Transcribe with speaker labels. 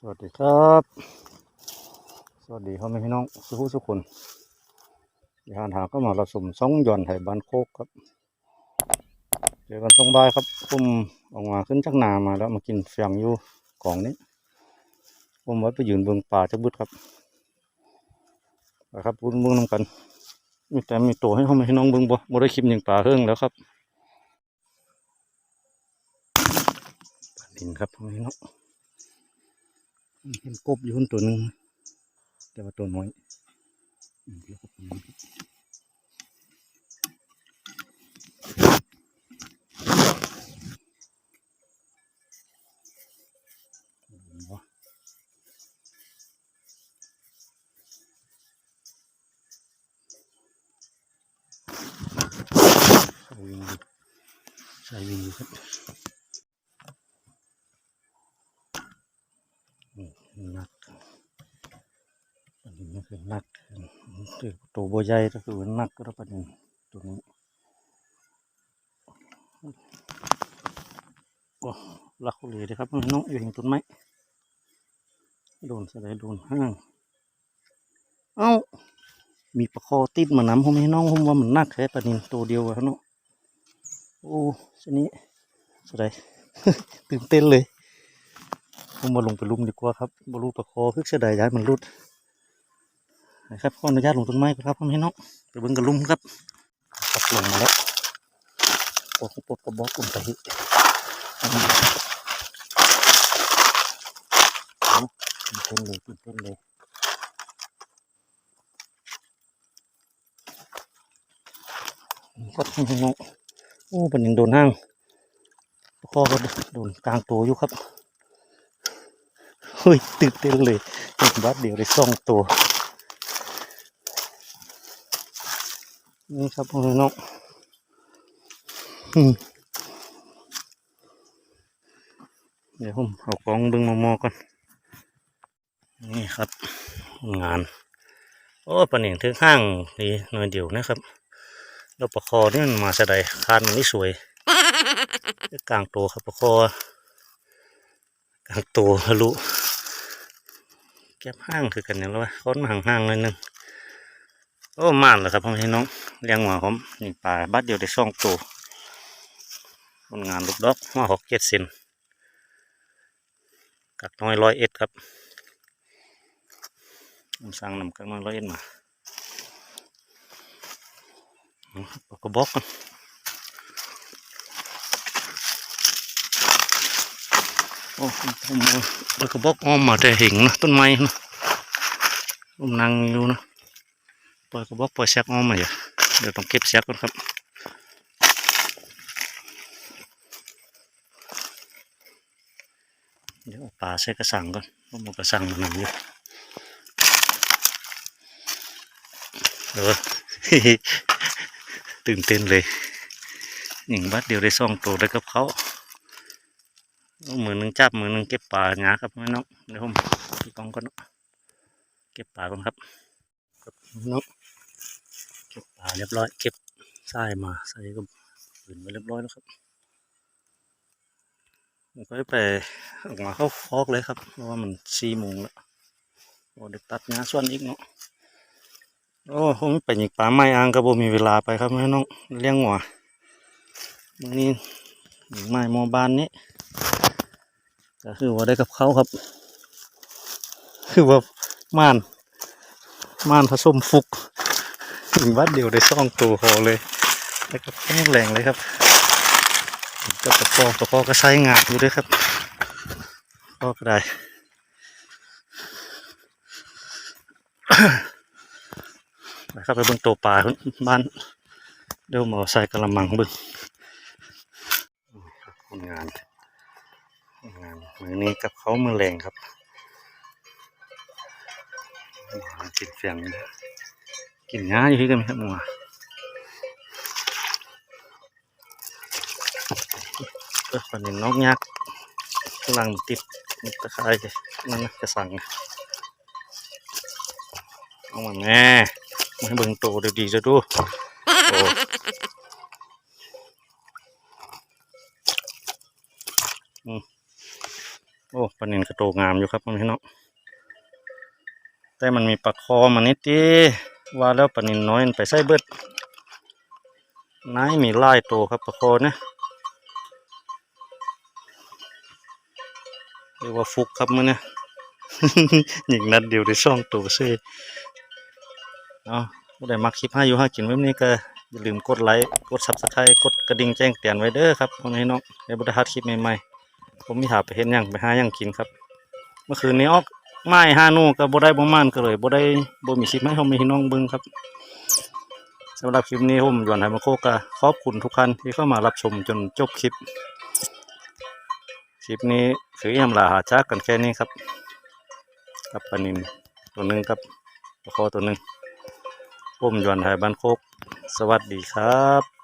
Speaker 1: สวัสดีครับ สวัสดีพ่อแม่พี่น้องสุขุสุขคนยานหาก็มาเราสมสองหย่อนไถบ้านโคกครับ เจอกันสองบ่ายครับผมออกมาขึ้นจากนามาแล้วมากินเฟียงอยู่กล่องนี้ผมไว้ไปยืนเบืองป่าจะบุดครับไปครับบุญเบืองนำกัน มีแต่มีตัวให้พ่อแม่พี่น้องเบืองบ่บ่ได้คลิปหนึ่งป่าเฮิงแล้วครับปลานินครับพ่อแม่พี่น้อง เห็นกบอยู่คนตัวหนึ่งแต่ว่าตัวน้อยใส่วิ่งอยู่ใส่วิ่งอยู่ครับอืม นักอันนี้มันคือนักคือตัวโบใหญ่ก็คือนักก็ประเด็นตัวนี้โอ้ลักเลยนะครับน้องอยู่เห็นต้นไม้โดนสะไดโดนห้างเอ้ามีปลาคอติดมาน้ำผมให้น้องผมว่ามันนักแค่ปลานินตัวเดียวอะเนาะโอ้ชนี้สะไดตื่นเต้นเลย ผมมาลงไปลุ่มดีกว่าครับบรูปลาคอคือเสียดายย้ายมันรุดนะครับขออนุญาตลงต้นไม้ครับพ่อแม่น้องไปเบิ่งกระลุ่มครับครับลงมาแล้วปอกปอกกระบอกกลุ่มไปหิเต้นเลยตื่นเต้นเลยก็พ่อแม่น้องโอ้เป็นยังโดนห้างคอก็โดนกลางตัวอยู่ครับ ฮ้ยตื่นเต้นเลยเห็นบัดเดียวได้สองตัว นี่ครับพ่อแม่น้องอืมเดี๋ยวผมเอากล้องดึงมามอก่อนนี่ครับงาน โอ้ปะเหน่งถึงห้างนี่หน่อยเดียวนะครับแล้วประคอนี่มันมาสะใดคานมันนี่สวยกลางตัวครับประคอกลางตัวลุ ก็บห้างคือกันเนี่ยแล้วะค้นมาห่างๆหน่อยนึงโอ้ม่านเหรอครับพ่อพี่น้องเลี้ยงหัวผมนี่ปลาบัดเดียวได้สองตัวผลงานลูกดอกหัวหกเจ็ดเซนกักน้อยร้อยเอ็ดครับผมสั่งนำกักน้อยร้อยเอ็ดมาเอากกระบอกกัน โอ้ผมผมเอากกระบอกอ้อมมาแต่หิงนะต้นไม้นะผมนั่งอยู่นะปล่อยกระบอกปล่อยแซกออมมาอยู่เดี๋ยวต้องเก็บแซกก่อนครับเดี๋ยวปลาใส่กระสังก่อนเพราะมันกระสังมันหนังอยู่เออตื่นเต้นเลยหญิงบัดเดียวได้ซ่องตัวได้กับเขา มือหนึ่งจับมือหนึ่งเก็บปลาหงาครับไม่น้องเดี๋ยวผมพี่กองก่อนเนาะเก็บปลาก่อนครับครับน้องเก็บปลาเรียบร้อย เก็บทรายมาใส่ก็ปืนไว้เรียบร้อยแล้วครับผมก็ไปออกมาเข้าฟอกเลยครับเพราะว่ามันสี่โมงแล้วโอ้เด็กตัดงาส่วนอีกเนาะโอ้ผมไปหยิกปลาไม้อ่างก็บ่มีเวลาไปครับแม่น้องเลี้ยงหัวมื้อนี้หยิกไม้มอบานนี้ ก็คือว่าได้กับเขาครับ คือว่าม่านม่านผสมฟุกถึงวัดเดียวได้ซ่องตัวพอเลยแล้วก็แข็งแรงเลยครับก็ตะปอตะปอก็ใช้งานอยู่ด้วยครับพอก็ได้นะครับไปเบิ่งตัวปลาบ้านเดี๋ยวหมอใส่กระมังเบิ่งคนงคนงาน มือนี้กับเขามือแรงครับกินเสียงกินง่ายอยู่ที่กันไหมครับมัวเออปันนี้นกยักษ์กำลังติดมันตะไคร้นั่นนะกระสั่งเอามาแม่มาให้เบิ่งโตดีๆจะดูโอ้อืม โอ้ปลานินกระโตงามอยู่ครับพี่น้องแต่มันมีปลาคอมานิดเดีว่าแล้วปลานินน้อยไปใส่เบิดนายมีไล่โตครับปลาคอเนี่ยเรียกว่าฟุกครับมื่อเนี่ยหญิงนัดเดียวได้ช่องตัวซ่เอาผู้ใดมักคลิปให้อยู่ห้ากินแบบนี้ก็อย่าลืมกดไลค์ กดซับสไครต์กดกระดิ่งแจ้งเตือนไว้เด้อครับพ่อแม่พี่น้องในบุตรฮัดคลิปใหม่ๆ ผมมีหาไปเห็นยังไปหายังกินครับ เมื่อคืนนี้ออกไม้ห้านูก็บ่ได้บ่มานก็เลยบ่ได้บ่มีคลิปให้พ่อแม่พี่น้องเบิ่งครับสำหรับคลิปนี้ผมยวนไหมาโคกก็ขอบคุณทุกท่านที่เข้ามารับชมจนจบคลิป คลิปนี้คืออยำลาหาจากกันแค่นี้ครับ กับปนินตัวหนึ่งกับปลาคอตัวหนึ่งผมยวนไทยบ้านโคก สวัสดีครับ